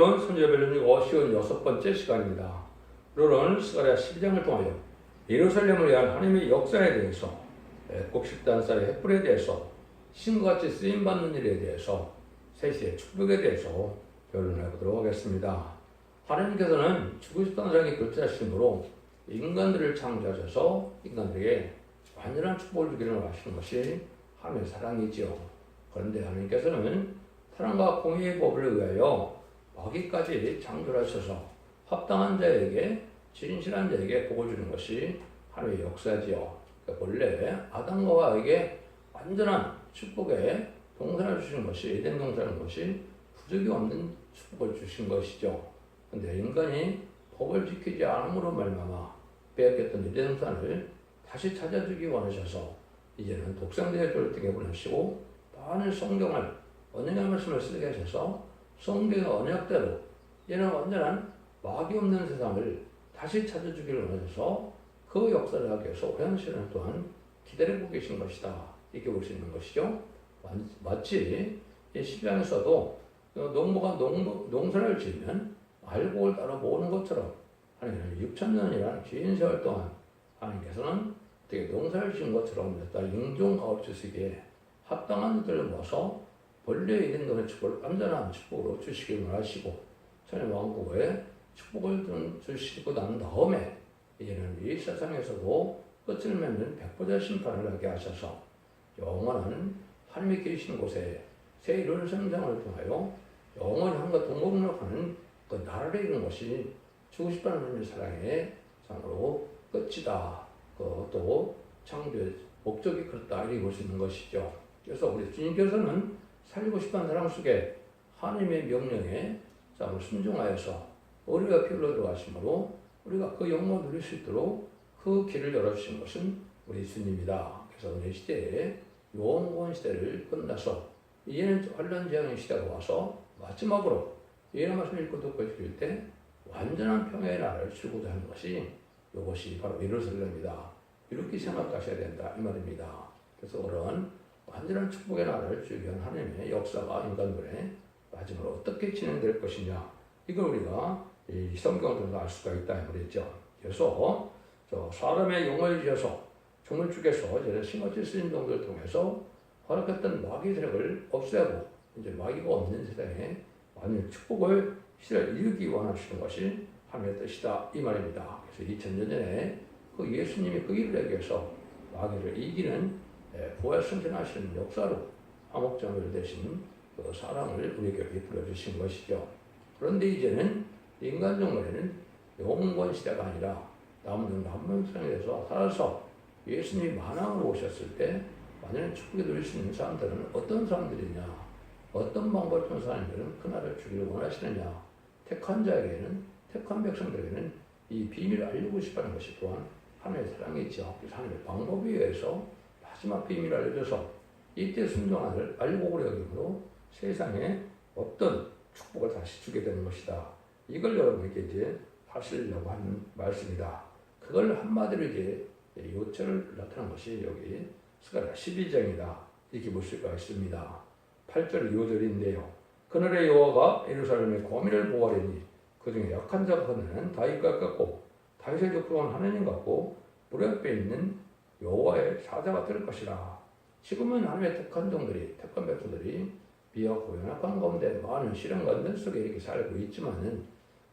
오늘은 선제별론이 56번째 시간입니다. 오늘은 스가랴 12장을 통하여 예루살렘을 위한 하나님의 역사에 대해서 애국 식단살의 횃불에 대해서 신과 같이 쓰임받는 일에 대해서 세시의 축복에 대해서 결론해 보도록 하겠습니다. 하나님께서는 주구식단사에게 결제하심으로 인간들을 창조하셔서 인간들에게 완전한 축복을 주기를 원하시는 것이 하나님의 사랑이지요. 그런데 하나님께서는 사랑과 공의의 법을 의하여 마귀까지 창조하셔서 합당한 자에게 진실한 자에게 복을 주는 것이 하나님의 역사지요. 그러니까 본래 아담과 하와에게 완전한 축복의 동산을 주신 것이 에덴 동산인 것이 부족이 없는 축복을 주신 것이죠. 근데 인간이 법을 지키지 않음으로 말미암아 빼앗겼던 에덴 동산을 다시 찾아주기 원하셔서 이제는 독생자를 등에 보내시고 많은 성경을 언약의 말씀을 쓰게 하셔서 성경의 언약대로 이는 완전한 마귀 없는 세상을 다시 찾아주기를 원하셔서 그 역사를 하기 위해서 시간 동안 기다리고 계신 것이다. 이렇게 볼 수 있는 것이죠. 마치 이 10장에서도 농부가 농부, 농사를 지으면 알곡을 따라 모으는 것처럼 하나님은 6천년이라는 긴 세월 동안 하나님께서는 되게 농사를 지은 것처럼 몇 달 인종 가업주시기에 합당한 자들을 모아서 본래 있는 것의 축복을 완전한 축복으로 주시길 원하시고 천의 왕국에 축복을 주시고 난 다음에 이제는 이 세상에서도 끝을 맺는 백보자 심판을 하게 하셔서 영원한 하나님이 계신 곳에 새 이룬 성장을 통하여 영원히 한과 동공력하는 그 나라를 이룬 것이 주고 싶다는 하나님의 사랑의 상으로 끝이다. 그또 창조의 목적이 그렇다 이렇게 볼수 있는 것이죠. 그래서 우리 주님께서는 살고 싶은 사람 속에 하나님의 명령에 자 순종하여서 우리가 필로 들어가심으로 우리가 그 영광을 누릴 수 있도록 그 길을 열어주신 것은 우리 주님이다. 그래서 우리 시대에 영원 시대를 끝나서 이제는 환란 재앙의 시대가 와서 마지막으로 이런 말씀 읽고 듣고 읽을 때 완전한 평화의 나라를 주고자 하는 것이 이것이 바로 예루살렘이다. 이렇게 생각하셔야 된다 이 말입니다. 그래서 그런 완전한 축복의 나라를 주기 위한 하나님의 역사가 인간들의 마지막으로 어떻게 진행될 것이냐 이걸 우리가 이 성경을 통해서 알 수가 있다 이 말이죠. 그래서 저 사람의 영을 지어서 종을 죽여서 이제 신같이 쓰인 종들을 통해서 허락했던 마귀 세력을 없애고 이제 마귀가 없는 세상에 완전 축복을 시대를 이루기 원하시는 것이 하나님의 뜻이다 이 말입니다. 그래서 2000년 전에 그 예수님이 그 일을 위해서 마귀를 이기는 예, 부활 승천하시는 역사로 암흑정을 대신 그 사랑을 우리에게 베풀어 주신 것이죠. 그런데 이제는 인간 정말에는 영원 시대가 아니라 남은 남문성에서 살아서 예수님이 만왕으로 오셨을 때 완전히 축복에 누릴 수 있는 사람들은 어떤 사람들이냐 어떤 방법을 통해서 하나님들은 그날을 주기를 원하시느냐 택한 자에게는 택한 백성들에게는 이 비밀을 알리고 싶어하는 것이 또한 하나님의 사랑이죠. 그래서 하나님의 방법에 의해서 마지막 비밀을 알려줘서 이때 순종하를 알고를 여김으로 세상에 어떤 축복을 다시 주게 되는 것이다. 이걸 여러분에게 이제 하시려고 하는 말씀이다. 그걸 한마디로 이제 요체를 나타난 것이 여기 스가랴 12장이다. 이렇게 볼 수가 있습니다. 8절 2절인데요. 그날의 여호와가 예루살렘의 고민을 보아리니 그 중에 약한 자가 하는 다윗과 같고 다윗의 족속은 하나님 같고 무릎 앞에 있는 여호와의 사자가 될 것이라. 지금은 하나님의 택한 종들이 택한 백성들이 비하고 연약한 가운데 많은 시련과 는 속에 이렇게 살고 있지만은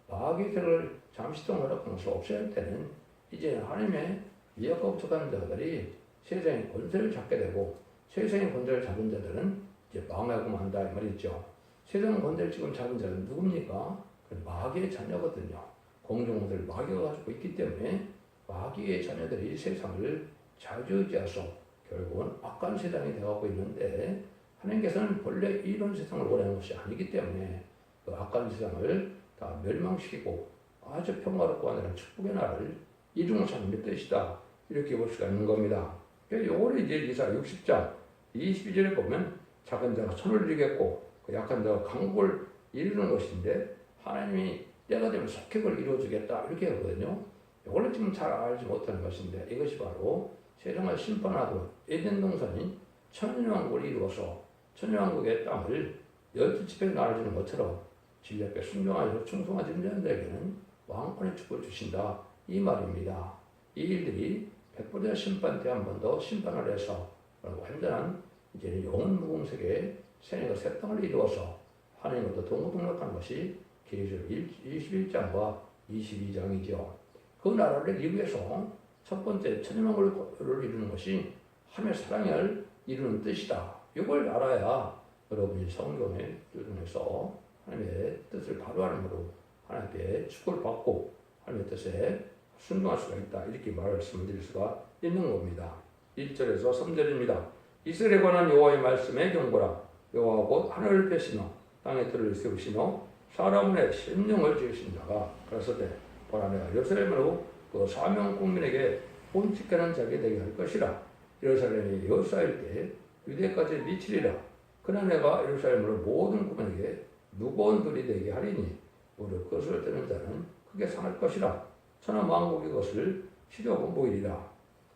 마귀 세를 잠시 동안 없어야 할 때는 이제 하나님의 미약과 부족한 자들이 세상의 권세를 잡게 되고 세상의 권세를 잡은 자들은 이제 망하고 만다 이 말이죠. 세상 권세를 지금 잡은 자는 누굽니까? 마귀의 자녀거든요. 공중들 마귀가 가지고 있기 때문에 마귀의 자녀들이 세상을 자주지어서 결국은 악한 세상이 되어가고 있는데 하나님께서는 본래 이런 세상을 원하는 것이 아니기 때문에 그 악한 세상을 다 멸망시키고 아주 평화롭고 하늘한 축복의 나라를 이루는 하나님의 뜻이다. 이렇게 볼 수가 있는 겁니다. 요거를 이제 이사 60장 22절에 보면 작은 자가 손을 들겠고 그 약한 자가 강국을 이루는 것인데 하나님이 때가 되면 속행을 이루어주겠다 이렇게 하거든요. 이걸 지금 잘 알지 못하는 것인데 이것이 바로 세상을 심판하고 에덴 동산이 천년왕국을 이루어서 천년왕국의 땅을 열두 지배로 나눠주는 것처럼 진리 앞에 순종하여 충성하신 자들에게는 왕권의 축복을 주신다 이 말입니다. 이 일들이 백보자 심판 때 한 번 더 심판을 해서 완전한 이제는 영원 무공색의 세뇌가 새 땅을 이루어서 하나님과 동고동락하는 것이 계시록 21장과 22장이죠. 그 나라를 위해서 첫 번째 천년왕국을 이루는 것이 하나님의 사랑을 이루는 뜻이다. 이걸 알아야 여러분이 성경에 뚫어내서 하나님의 뜻을 바로하는 으로 하나님께 축복을 받고 하나님의 뜻에 순종할 수가 있다. 이렇게 말씀드릴 수가 있는 겁니다. 1절에서 3절입니다. 이스라엘에 관한 여호와의 말씀에 경고라. 여호와 곧 하늘을 펴시며 땅에 들을 세우시며 사람의 심령을 지으신 자가 그래서되 보라 내가 예루살렘으로 그 사명 국민에게 본칙하는 자게 되게 할 것이라. 예루살렘이 여호사일 때 유대까지 미치리라. 그나 내가 예루살렘으로 모든 국민에게 무거운 돌이 되게 하리니 무릎 것을 드는 자는 크게 상할 것이라. 천하 만국이 것을 치려고 보이리라.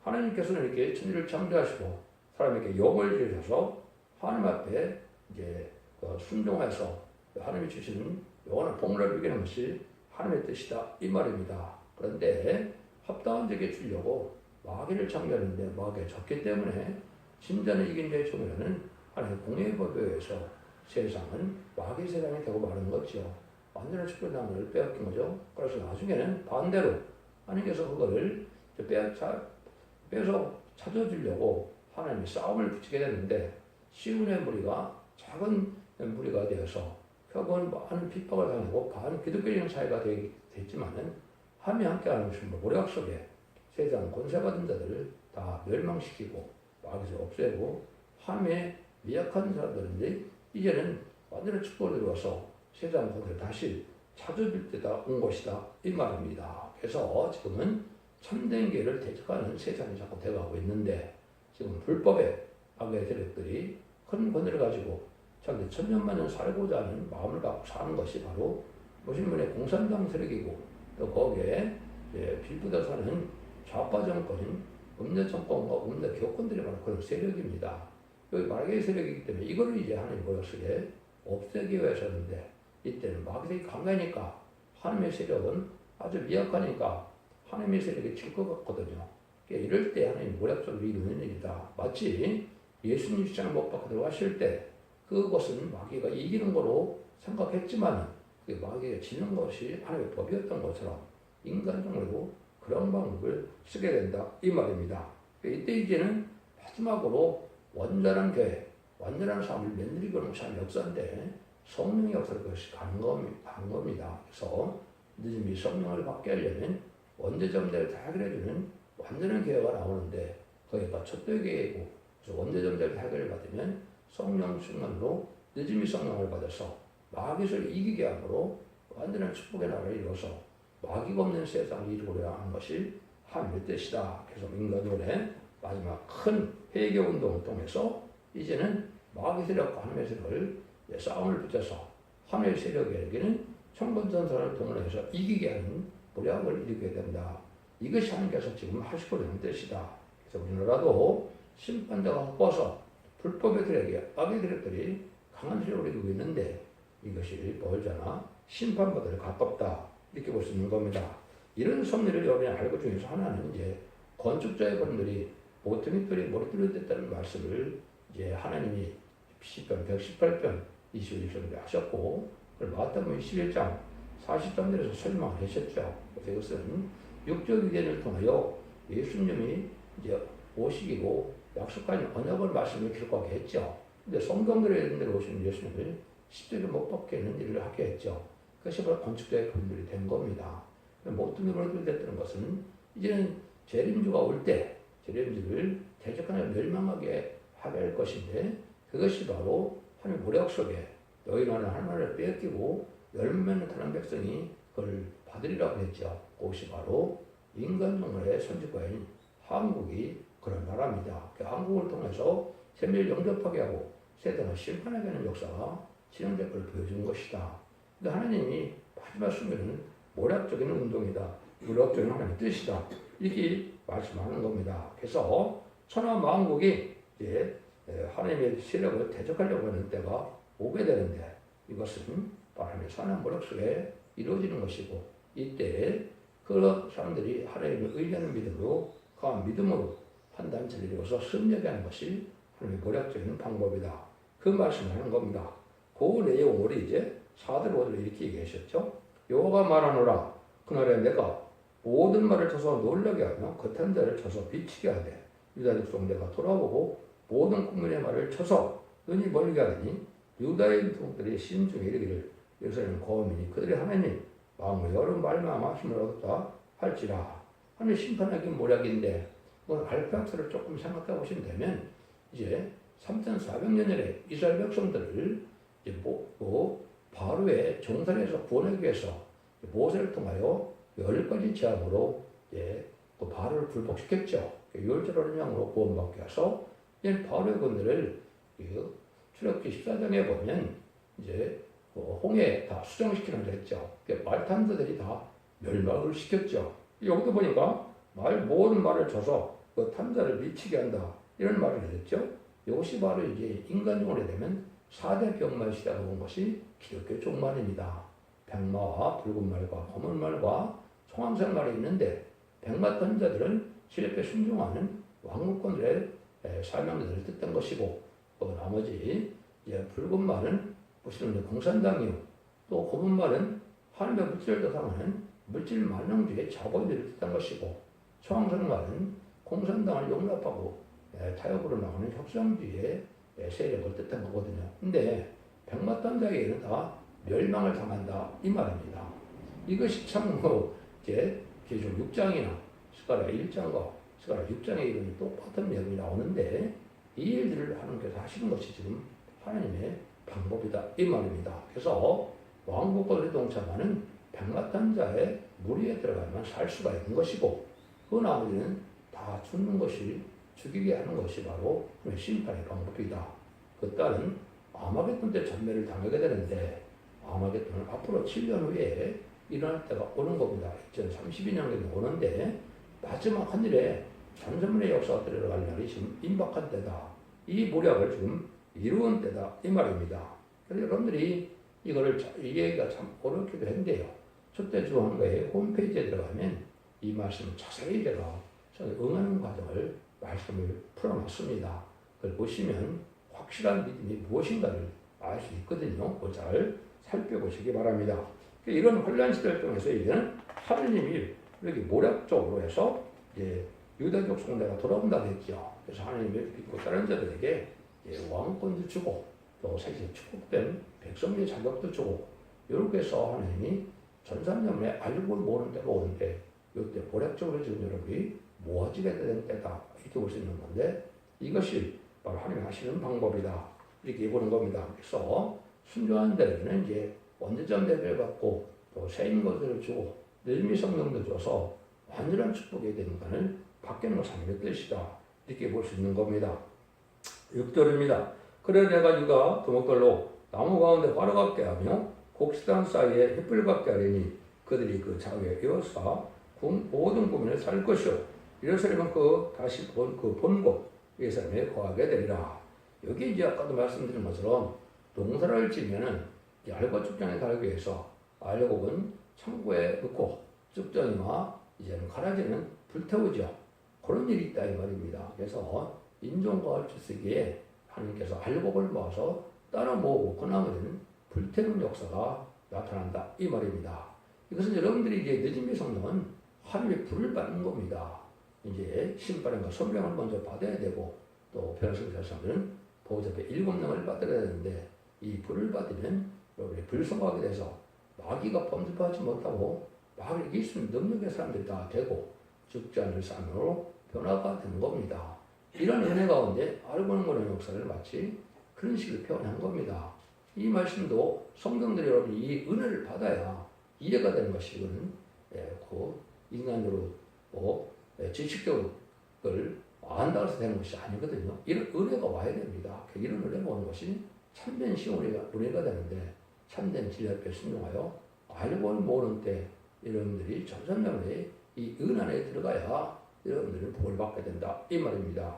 하나님께서는 이렇게 천지를 창조하시고 사람에게 영을 주셔서 하나님 앞에 이제 그 순종해서 하나님이 주시는 영원한 복을 누리는 것이 하나님의 뜻이다 이 말입니다. 그런데 합당한 자에게 주려고 마귀를 창조하는데 마귀가 적기 때문에 진짜는 이긴 자의 종이라는 하나님의 공의 법에 의해서 세상은 마귀 세상이 되고 마는 거죠. 완전한 축복당을 빼앗긴 거죠. 그래서 나중에는 반대로 하나님께서 그거를 빼앗아 찾아주려고 하나님이 싸움을 붙이게 되는데 시운의 무리가 작은 무리가 되어서 결국은 많은 핍박을 당하고 반 기독교인 사회가 되, 됐지만은 함이 함께하는 것은 모략 속에 세상 권세받은 자들을 다 멸망시키고 마귀에서 없애고 함에 미약한 사람들인데 이제는 완전한 축복을 이루어서 세상 권세를 다시 찾아줄 때다 온 것이다 이 말입니다. 그래서 지금은 참된 길을 대적하는 세상이 자꾸 되어가고 있는데 지금 불법의 악의 세력들이 큰 권위를 가지고 자기 천년만년 살고자 하는 마음을 갖고 사는 것이 바로 무신문의 공산당 세력이고 또 거기에 예, 빌부다 사는 좌파 정권인 음대 정권과 음대 교권들이 바로 그런 세력입니다. 여기 마귀의 세력이기 때문에 이거를 이제 하나님 모였으게 없애기 위해서인데 이때는 마귀들이 강하니까 하나님의 세력은 아주 미약하니까 하나님의 세력이 질 것 같거든요. 그러니까 이럴 때 하나님 모략적으로 이루는 일이다. 마치 예수님 시장을 못 받고 들어가실 때 그것은 마귀가 이기는 거로 생각했지만 그 마귀가 지는 것이 하나님의 법이었던 것처럼 인간적으로 그런 방법을 쓰게 된다. 이 말입니다. 그러니까 이때 이제는 마지막으로 완전한 교회, 완전한 삶을 만들고 사는 역사인데 성령의 역사를 그것이 가는 겁니다. 그래서 늦음이 성령을 받게 하려면 원대점대를 다 해결해주는 완전한 교회가 나오는데 거기가 첫대 교회고 그래서 원대점대를 해결을 받으면 성령 충만으로 늦음이 성령을 받아서 마귀를 이기게 함으로 완전한 축복의 나라를 이루어서 마귀가 없는 세상을 이루고자 하는 것이 하나님의 뜻이다. 그래서 인간들의 마지막 큰 회개 운동을 통해서 이제는 마귀 세력과 하나님의 세력을 싸움을 붙여서 하나님의 세력에게는 천번전선을 동원해서 이기게 하는 모략을 일으키게 된다. 이것이 하나님께서 지금 하시고 있는 뜻이다. 그래서 우리나라도 심판자가 확보서 불법의 들에게 악의 들들이 강한 세력을 이루고 있는데 이것이 벌자나 심판받을 가깝다. 이렇게 볼 수 있는 겁니다. 이런 섭리를 여러분이 알고 중에서 하나는 이제 건축자의 분들이 보통이들이 머리띠를 댔다는 말씀을 이제 하나님이 10편, 118편, 21편에 하셨고, 그걸 마태복음 21장 40장 내에서 설명을 하셨죠. 이것은 육적 유견을 통하여 예수님이 이제 오시기고 약속한 언약을 말씀을 기록하게 했죠. 근데 성경들에 있는 대로 오신 예수님을 십자가에 못 박게 하는 일을 하게 했죠. 그것이 바로 건축자의 분들이 된 겁니다. 모든 것을 됐다는 것은 이제는 재림주가 올 때 재림주를 대적하여 멸망하게 하게 할 것인데 그것이 바로 하나님 모략 속에 너희는 하나님을 빼앗기고 열매는 타는 백성이 그걸 받으리라고 했죠. 그것이 바로 인간 정말의 선지과인 한국이 그런 나라입니다. 그 한국을 통해서 세계를 영접하게 하고 세상을 심판하게 하는 역사가 걸 보여준 것이다. 근데 하나님이 마지막 순간은 모략적인 운동이다. 무력적인 하나님의 뜻이다. 이렇게 말씀하는 겁니다. 그래서 천하 만국이 이제 하나님의 세력을 대적하려고 하는 때가 오게 되는데 이것은 바람의 산한 모력 속에 이루어지는 것이고 이때 그 사람들이 하나님의 의리하는 믿음으로 강한 믿음으로 판단 진리를 이루어서 승리하게 하는 것이 하나님의 모략적인 방법이다. 그 말씀을 하는 겁니다. 그 내용을 이제 4절 5절 이렇게 얘기하셨죠. 여호와가 말하노라 그날에 내가 모든 말을 쳐서 놀라게 하며 겉한 자를 쳐서 비치게 하되 유다 족속 내가 돌아보고 모든 국민의 말을 쳐서 눈이 멀게 하더니 유다의 족들이 신중에 이르기를 예루살렘 거민이 그들의 하나님 마음을 여러 말마마 힘을 얻었다 할지라 하는 심판하기 모략인데 뭐 알파학설을 조금 생각해 되면 이제 3,400년 전에 이스라엘 백성들을 이제 뭐, 뭐 바로의 종살에서 구원하기 위해서 모세를 통하여 열 가지 제압으로 이제 그 바로를 불복시켰죠. 열절하는 양으로 구원받게 해서 이제 바로의 군들을 그 출애굽기 14장에 보면 이제 그 홍해 다 수정시키는 걸 했죠. 그 말탄 자들이 다 멸망을 시켰죠. 여기도 보니까 말 모든 말을 줘서 그 탐자를 미치게 한다 이런 말을 했죠. 이것이 바로 이제 인간용어로 되면 4대 병 말 시대가 온 것이 기독교 종말입니다. 백마와 붉은 말과 검은 말과 청황색 말이 있는데 백마 던자들은 실력에 순종하는 왕국권들의 사명들을 뜻한 것이고 또 나머지 붉은 말은 보시면 공산당이요 또 검은 말은 하늘의 물질을 뜻하는 물질 만능주의 자본주의를 뜻한 것이고 청황색 말은 공산당을 용납하고 예, 타협으로 나오는 협상주의의 예, 세력을 뜻한 거거든요. 근데 백마탄 자에게는 다 멸망을 당한다 이 말입니다. 이것이 참뭐 이제 계속 6장이나 스가랴 1장과 스가랴 6장에 이런 똑같은 내용이 나오는데 이 일들을 하나님께서 하시는 것이 지금 하나님의 방법이다 이 말입니다. 그래서 왕국권을 동참하는 백마탄 자의 무리에 들어가면 살 수가 있는 것이고 그 나머지는 다 죽는 것이 죽이게 하는 것이 바로 심판의 방법이다. 그 딸은 아마겟돈 때 전멸을 당하게 되는데 아마겟돈은 앞으로 7년 후에 일어날 때가 오는 겁니다. 2032년경에 오는데 마지막 하늘에 전선문의 역사가 들어갈 날이 지금 임박한 때다. 이 모략을 지금 이루은 때다. 이 말입니다. 그래서 여러분들이 이거를 이 얘기가 참 어렵기도 한데요. 첫째 주한거에 홈페이지에 들어가면 이 말씀을 자세히 제가 응하는 과정을 말씀을 풀어놨습니다. 그걸 보시면 확실한 믿음이 무엇인가를 알 수 있거든요. 그걸 잘 살펴보시기 바랍니다. 이런 혼란 시대를 통해서 이제는 하느님이 이렇게 모략적으로 해서 이제 유다족 성대가 돌아온다고 했죠. 그래서 하나님을 믿고 다른 자들에게 왕권도 주고 또 세계 축복된 백성의 자격도 주고 이렇게 해서 하나님이 전산념에 알고 모르는 때가 오는데 이때 모략적으로 지금 여러분이 모아지게 된 때다 이렇게 볼 수 있는 건데 이것이 바로 하나님 하시는 방법이다 이렇게 보는 겁니다. 그래서 순종한 자에게는 이제 원대전 대배를 받고 또 새인 것들을 주고 늘미 성령도 줘서 완전한 축복이 되는 것을 받게는 것이 하나님의 뜻이다 이렇게 볼 수 있는 겁니다. 6절입니다. 그래 내가 네가 두목들로 나무 가운데 바로 같게 하며 곡식단 사이에 햇불 받게 하리니 그들이 그 자위에 이어서 모든 국민을 살 것이요 이래서면 그 다시 본 그 본곳 예산에 거하게 되리라. 여기 이제 아까도 말씀드린 것처럼 농사를 지면은 알과 축장에 가기 위해서 알곡은 창고에 넣고 쭉정이와 이제는 가라지는 불태우죠. 그런 일이 있다 이 말입니다. 그래서 인종과을 주쓰기에 하나님께서 알곡을 모아서 따라 모으고 그 나머지는 불태우는 역사가 나타난다 이 말입니다. 이것은 여러분들이 이제 늦은 미 성령은 하늘의 불을 받는 겁니다. 이제 심판과 선명을 먼저 받아야 되고 또 변호사 결사들은 보호자의 일곱 명을 받아야 되는데 이 불을 받으면 여러분이 불성하게 돼서 마귀가 범접하지 못하고 마귀를 이길 수 있는 능력의 사람들이 다 되고 죽지 않을 삶으로 변화가 되는 겁니다. 이런 은혜 가운데 알고는 거는 역사를 마치 그런 식으로 표현한 겁니다. 이 말씀도 성경들이 여러분이 이 은혜를 받아야 이해가 되는 것이 이거는 예, 그 인간으로 지식적으로 그걸 안다고 해서 되는 것이 아니거든요. 이런 은혜가 와야 됩니다. 그 이런 은혜가 오는 것이 참된 시온이가 은혜가 되는데 참된 진리 앞에 순종하여 알고는 모르는 때 여러분들이 전선명에 이 은안에 들어가야 여러분들은 복을 받게 된다. 이 말입니다.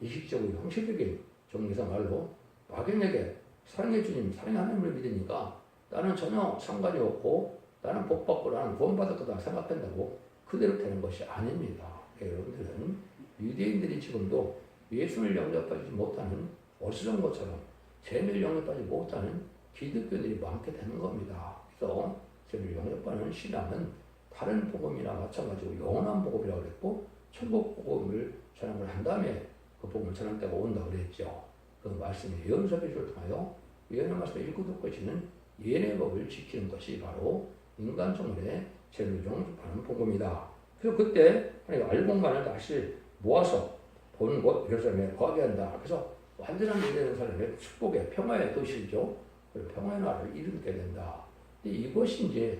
이식적으로 형식적인 정리상 말로 막연하게 사랑의 주님, 사랑의 하나님을 믿으니까 나는 전혀 상관이 없고 나는 복 받고 나는 구원받을 거다 생각한다고 그대로 되는 것이 아닙니다. 여러분들은 유대인들이 지금도 예수를 영접하지 못하는 어리석은 것처럼 죄를 영접하지 못하는 기독교들이 많게 되는 겁니다. 그래서 죄를 영접하는 신앙은 다른 복음이나 마찬가지로 영원한 복음이라고 그랬고 천국 복음을 전함을 한 다음에 그 복음을 전할 때가 온다고 그랬죠. 그 말씀이 예언서비를 통하여 예언의 말씀을 읽고 듣고 있는 예언의 법을 지키는 것이 바로 인간 정물의 죄를 용접하는 복음이다. 그래서 그때 알곡만을 다시 모아서 본 곳 예루살렘에 거하게 한다. 그래서 완전한 사람의 축복의 평화의 도시죠. 그리고 평화의 나라를 이루게 된다. 이것이 이제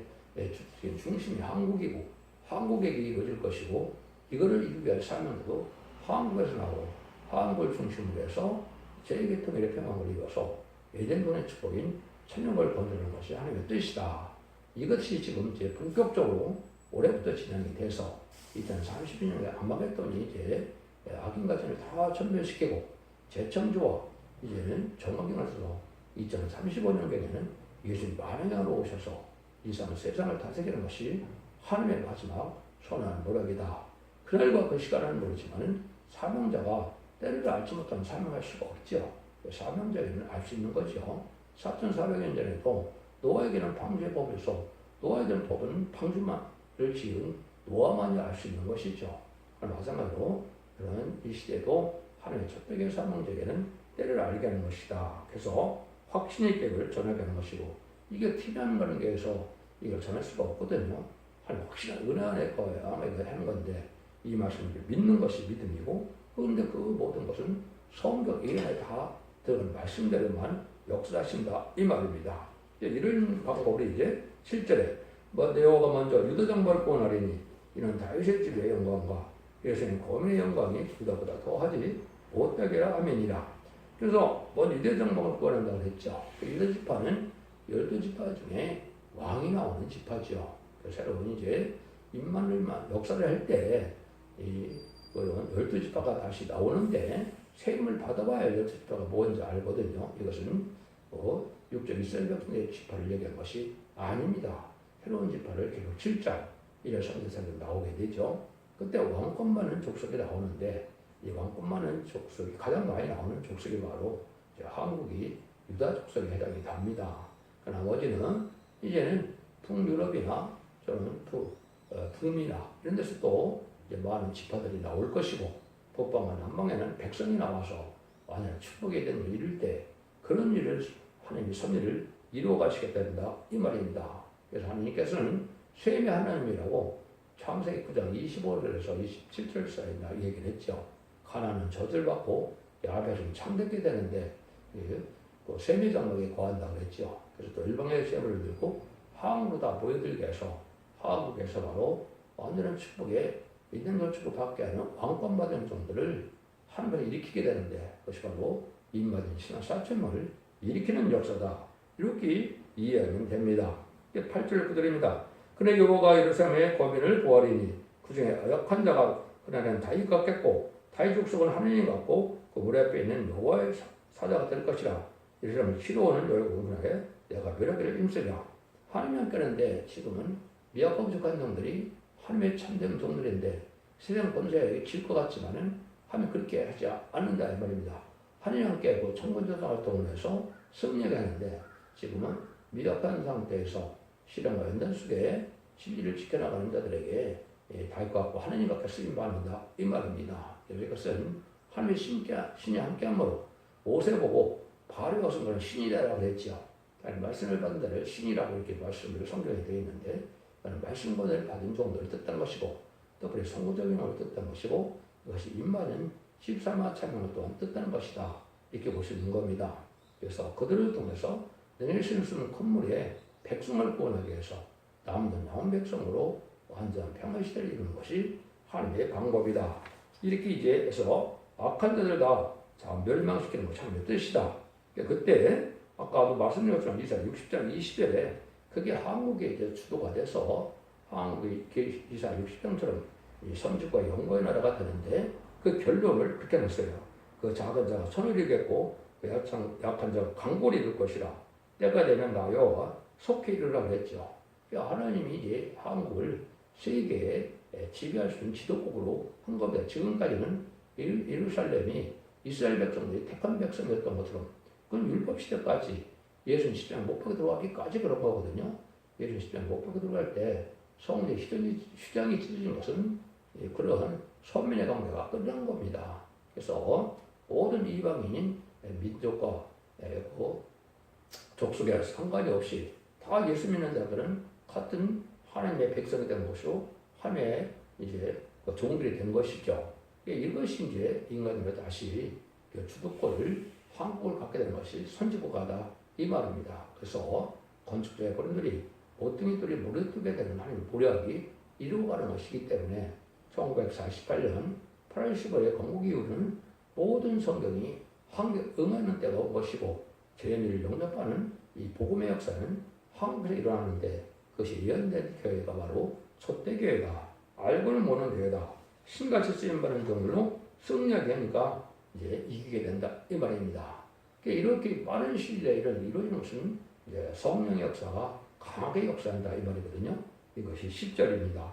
주- 중심이 한국이고 한국에게 이루어질 것이고 이거를 이루기 위한 사명도 한국에서 나오고 한국을 중심으로 해서 세계통일의 평화를 이루어서 예전론의 축복인 천년을 건드리는 것이 하나님의 뜻이다. 이것이 지금 이제 본격적으로 올해부터 진행이 돼서 2032년에 한방했더니 이제 악인 가정을 다 전멸시키고 재청주와 이제는 정확경을 써서 2035년경에는 예수님 만행으로 오셔서 이 세상 세상을 다스리는 것이 하나님의 마지막 선한 노력이다. 그날과 그 시간은 모르지만 사명자가 때를 알지 못한 사명할 수가 없죠. 그 사명자에는 알 수 있는 거죠. 4,400년 전에도 노아에게는 방주의 법에서 노아에 대한 법은 방주만을 지은 노아만이 알 수 있는 것이죠. 마찬가지로 그런 이 시대도 하나님의 첫백의 사명자에게는 때를 알게 하는 것이다. 그래서 확신의 계획을 전하게 하는 것이고 이게 티나는 거는 게해서 이걸 전할 수가 없거든요. 하나님 확실한 은혜 안에 거야 아마 이거 하는 건데 이 말씀을 믿는 것이 믿음이고 그런데 그 모든 것은 성경 예언에 다 들어간 말씀대로만 역사하신다 이 말입니다. 이제 이런 방법으로 이제 7절에 뭐 네오가 먼저 유다 장벌 구원하리니 이는 다윗의 집의 영광과 예수님 고민의 영광이 유다보다 더하지 못되게라 하면이라. 그래서 먼 유대 정복을 구원한다고 했죠. 그 유대 지파는 열두 지파 중에 왕이 나오는 지파죠. 그 새로운 이제 임마누엘만 역사를 할 때이 그런 열두 지파가 다시 나오는데 세임을 받아봐야 열두 지파가 뭔지 알거든요. 이것은 뭐 육적 이스라엘 백성의 지파를 얘기한 것이 아닙니다. 새로운 지파를 계속 7장 1절 3절에 나오게 되죠. 그때 왕권 많은 족속이 나오는데 이 왕권 많은 족속이 가장 많이 나오는 족속이 바로 한국이 유다 족속에 해당이 됩니다. 그 나머지는 이제는 북유럽이나 저는 북, 어, 북미나 이런 데서 또 이제 많은 지파들이 나올 것이고 북방과 남방에는 백성이 나와서 완전 축복의 된을 이룰 때 그런 일을 하나님이 섭리를 이루어 가시겠다 된다 이 말입니다. 그래서 하나님께서는 셈의 하나님이라고 창세기 9장 25절에서 27절 사이에 나 얘기를 했죠. 가나는 저주를 받고 야베는 참되게 되는데 예, 그 셈의 장막에 거한다고 그랬죠. 그래서 또 일방의 셈을 들고 항으로 다 보여들게 해서 한국에서 바로 완전한 축복에 믿는 걸 축복받게 하는 왕권 받은 종들을 한 번에 일으키게 되는데 그것이 바로 임받은 신앙 사천만을 일으키는 역사다. 이렇게 이해하면 됩니다. 8절 그들입니다. 그네 여호가 예루살렘의 거민을 보아리니 그 중에 약한 자가 그날은 다윗 같겠고 다윗 족속은 하느님 같고 그 우리 앞에 있는 여호와의 사- 사자가 될 것이라 예루살렘을 치러오는 여호와 그날에 내가 멸하기를 하나님 함께하는데 지금은 미약하고 부족한 종들이 하나님의 참된 종들인데 세상 권세에 질 것 같지만은 하면 그렇게 하지 않는다 이 말입니다. 함께 그 천군조사 활동을 해서 승리하게 하는데 지금은 미약한 상태에서 실현과 연단 속에 진리를 지켜나가는 자들에게 예, 다윗과 같고 하나님 밖에 쓰임 받는다 이 말입니다. 이것은 하나님의 신께, 신이 함께함으로 옷에 보고 벗은 것은 신이라고 했죠. 아니, 말씀을 받은 자를 신이라고 이렇게 말씀을 성경에 되어 있는데 말씀권을 받은 정도를 뜻하는 것이고 또 그의 성공적인 것을 뜻하는 것이고 이것이 임마는 14만 차명을 또한 뜻하는 것이다 이렇게 볼 수 있는 겁니다. 그래서 그들을 통해서 너희를 쓰는 건물에 백성을 구원하기 위해서 남은 남은 백성으로 완전 평화 시대를 이루는 것이 하나님의 방법이다. 이렇게 이제 해서 악한 자들 다 자, 멸망시키는 것이 하나님의 뜻이다. 그러니까 그때 아까도 말씀드렸지만 이사 60장 20절에 그게 한국에 이제 주도가 돼서 한국의 이사 60장처럼 이 성직과 영광의 나라가 되는데 그 결론을 그렇게 냈어요. 그 작은 자가 손을 이겠고 그 약한, 약한 자가 강골이 될 것이라 때가 되면 나 여호와 속해 이르라고 했죠. 그러니까 하나님이 이제 한국을 세계에 지배할 수 있는 지도국으로 한 겁니다. 지금까지는 예루- 예루살렘이 이스라엘 백성들이 택한 백성이었던 것처럼 그건 율법 시대까지 예수님 십장 목표에 들어가기까지 그런 거거든요. 예수님 십장 목표에 들어갈 때 휴장이, 휴장이 찢어진 것은 예, 그런 선민의 관계가 끝난 겁니다. 그래서 모든 이방인인 민족과 예, 그 족속에 상관이 없이 다 예수 믿는 자들은 같은 하나님의 백성이 된 것이고 하나님의 이제 그 종들이 된 것이죠. 예, 이것이 이제 인간으로 다시 그 주도권을 황국을 갖게 되는 것이 선지국가다 이 말입니다. 그래서 건축자의 그런들이 모퉁이들이 물에 뜨게 되는 하나님의 보략이 이루어가는 것이기 때문에 1948년 8월 10일의 건국 이후는 모든 성경이 한국 응하는 때가 온 것이고 제미를 영접하는 이 복음의 역사는 한국에서 일어나는데 그것이 예언된 교회가 바로 촛대교회다. 알고는 모르는 교회다. 신같이 쓰임받는 경우로 승리하게 하니까 이제 이기게 된다. 이 말입니다. 이렇게 빠른 시일 내에 이런 이루어지는 것은 성령의 역사가 강하게 역사한다. 이 말이거든요. 이것이 10절입니다.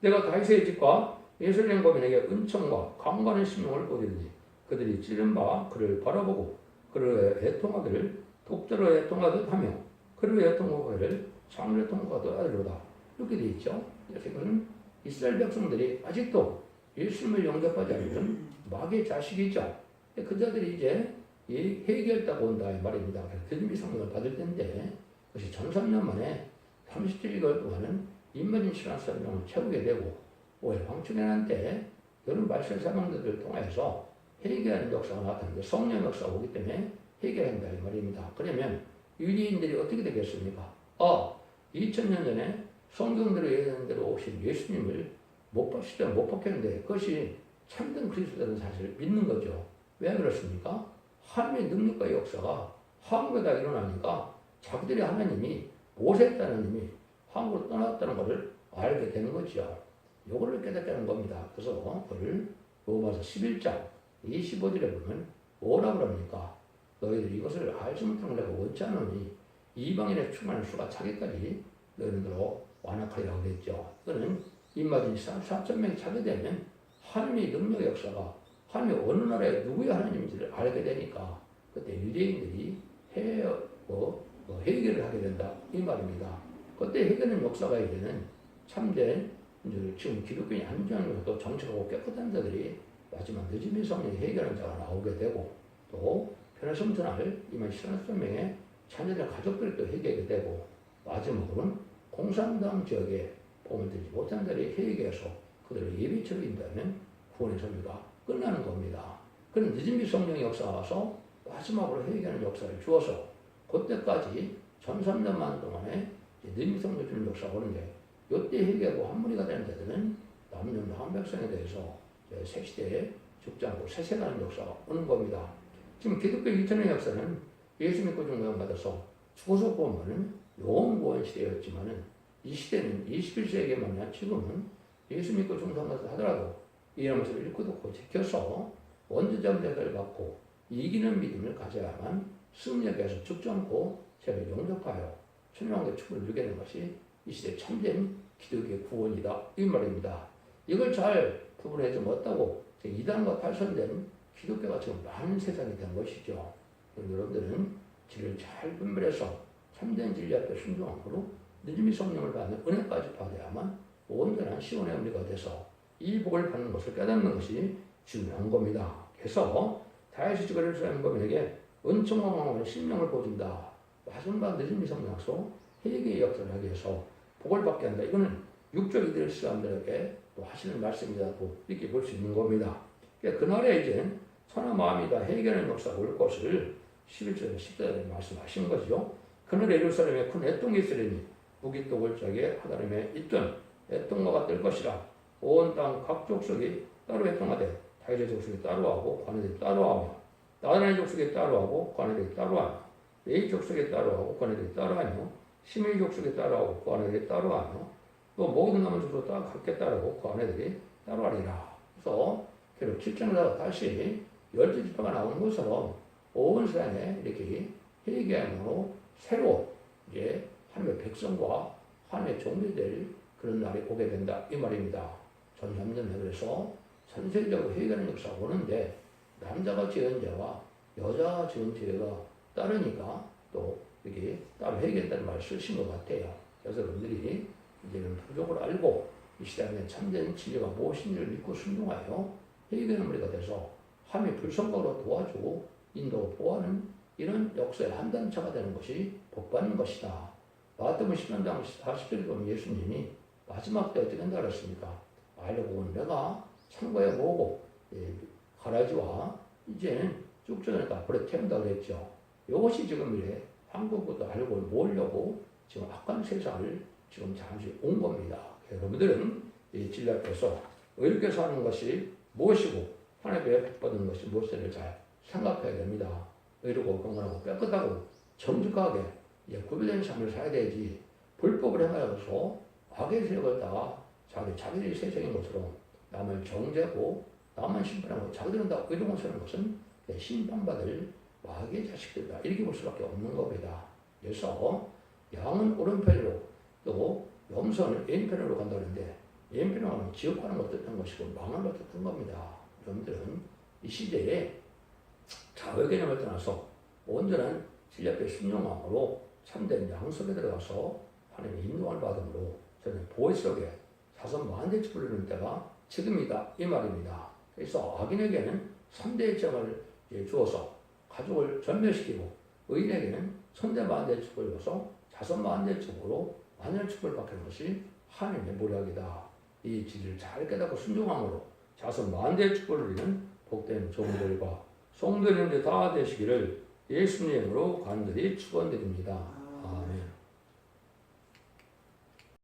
내가 다윗의 집과 예술령 범인에게 은총과 강관의 심령을 보이니 그들이 찌른 바 그를 바라보고 그를 애통하기를 독자로 애통하듯 하며 그를 애통하기를 장로 애통하듯 하리로다. 이렇게 되어 있죠. 그래서 이것은 이스라엘 백성들이 아직도 예수님을 영접하지 않는 마귀의 자식이죠. 그 자들이 이제 이 해결다고 온다 이 말입니다. 드림이 성령을 받을 텐데 그것이 전삼년 만에 37개월 동안은 인마진 신앙 설명을 채우게 되고 오해 황충현한테 여러 말씀 사명들을 통해서 해결하는 역사가 나타나는데 성령 역사가 오기 때문에 해결한다 이 말입니다. 그러면 유대인들이 어떻게 되겠습니까? 아, 2000년 전에 성경대로 예언한 대로 오신 예수님을 못 봤을 때못 봤겠는데 그것이 참된 그리스도라는 사실을 믿는 거죠. 왜 그렇습니까? 하나님의 능력과 역사가 한국에다 일어나니까 자기들이 하나님이 모세했다는 님이 한국으로 떠났다는 것을 알게 되는 거죠. 요거를 깨닫게 는 겁니다. 그래서 그걸 로마서 11장 25절에 보면 뭐라 그럽니까? 너희들 이것을 알지 못하는 내가 원치 않으니 이방인의 충만한 수가 차기까지 너희들로 완악하리라고 그랬죠. 그는 입맞은 3천명이 차게 되면 하나님의 능력 역사가 하나님의 어느 나라에 누구의 하나님인지를 알게 되니까 그때 유대인들이 해, 뭐, 뭐 해결을 하게 된다 이 말입니다. 그때 해결하는 역사가 이제는 참된 지금 기독교인이 안주하면서도 정직하고 깨끗한 자들이 마지막 늦음의 성령이 해결하는 자가 나오게 되고 또 변화성전할 이만 신학설명의 자녀들 가족들이 또 해결이 되고 마지막으로는 공산당 지역에 보면 되지 못한 자리에 회개해서 그들을 예비처로 인도하면 구원의 선비가 끝나는 겁니다. 그런 늦은비 성령의 역사가 와서 마지막으로 회개하는 역사를 주어서 그때까지 전삼년만 동안에 늦은비 성령 주는 역사가 오는데 이때 회개하고 한 무리가 되는 자들은 남녀 한백성에 대해서 새 시대에 죽지 않고 세세가는 역사가 오는 겁니다. 지금 기독교 2000년 역사는 예수 믿고 중보받아서 죽어서 보면은 영원구원 시대였지만은 이 시대는 21세기에만 지금은 예수 믿고 중상가서 하더라도 이러면서 읽고 듣고 지켜서 원죄점 대가를 받고 이기는 믿음을 가져야만 승리하게 해서 죽지 않고 죄를 용접하여 천명의 축을 누리게 되는 것이 이 시대 참된 기독교의 구원이다 이 말입니다. 이걸 잘 구분하지 못하고 이단과 탈선된 기독교가 지금 많은 세상이 된 것이죠. 여러분들은 진리를 잘 분별해서 참된 진리 앞에 순종함으로 늦음이 성령을 받는 은혜까지 받아야만 온전한 시온의 은리가 돼서 이 복을 받는 것을 깨닫는 것이 중요한 겁니다. 그래서 다윗이 지거를 수하는 법에게 은총과 망원의 신명을 보여준다. 마지막 늦은 미성약소 회개의 역사를 하기 위해서 복을 받게 한다. 이거는 육적 이들 사람들에게 또 하시는 말씀이라고 이렇게 볼 수 있는 겁니다. 그러니까 그날에 이제 천하 마음이 다 해결하는 역사가 올 것을 11절에 10절에 말씀하신 거죠. 그날 예루살렘에 큰 애통이 있으리니 북이 또 골짜기에 하나님의 있던 애통마가 뜰 것이라 온 땅 각 족속이 따로 애통하되 다윗의 족속이 따로 하고 관애들이 따로 하며 나단의 족속이 따로 하고 관애들이 따로 하며 레이 족속이 따로 하고 관애들이 따로 하며 시메이 족속이 따로하고 관애들이 따로하며 또 모든 남은 족속 다 각게 따르고 관애들이 따로하리라. 그래서 결국 7장에서 다시 열두 지파가 나오는 것처럼 온 세상에 이렇게 회개함으로 새로 이제 하나님의 백성과 하나님의 종이 될 그런 날이 오게 된다 이 말입니다. 전염전에 그래서 전세적으로 회개하는 역사가 오는데 남자가 지은 죄와 여자가 지은 죄가 따르니까 또 이게 따로 회개한다는 말을 쓰신 것 같아요. 그래서 여러분들이 이제는 부족을 알고 이 시대에 참된 진리가 무엇인지를 믿고 순종하여 회개하는 머리가 돼서 하나님의 불성각으로 도와주고 인도 보호하는 이런 역사의 한 단차가 되는 것이 복받는 것이다. 마태복음 10장 40절에 보면 예수님이 마지막 때 어떻게 한다 그랬습니까? 알려고 온 내가 창고에 모으고 예, 가라지와 이제는 쭉 전에다 불에 태운다 그랬죠. 이것이 지금 이래 한국부터 알고 모으려고 지금 악한 세상을 지금 잠시 온 겁니다. 여러분들은 이 진리 앞에서 의롭게 사는 것이 무엇이고 하나님의 복받는 것이 무엇인지를 잘 생각해야 됩니다. 의롭고 건강하고 깨끗하고 정직하게 예, 구별된 삶을 살아야 되지 불법을 행하여서 악의 세력을 따라 자기 자기들이 세상인 것으로 남을 정죄하고 남만 심판하고 자기들은 다 의로운 사는 것은 예, 심판받을 마귀의 자식들이다 이렇게 볼 수밖에 없는 겁니다. 그래서 양은 오른편으로 또 염소는 왼편으로 간다는데 왼편으로 가면 지옥 가는 것 뜻한 것이고 것 뜻한 겁니다. 여러분들은 이 시대에 자의 개념을 떠나서 온전한 앞에 순종함으로 참된 양속에 들어가서 하나님의 인도를 받음으로 저는 보혜 속에 사선 만대치 부르는 때가 지금이다 이 말입니다. 그래서 악인에게는 3대의 점을 주어서 가족을 전멸시키고 의인에게는 천대 만대의 축복을 줘서 자선 만대의 축복으로 만연의 축복을 받는 것이 하나님의 모략이다. 이 진리를 잘 깨닫고 순종함으로 자선 만대의 축복을 누리는 복된 종들과 성도님들 다 되시기를 예수님으로 간절히 축원드립니다. 아멘.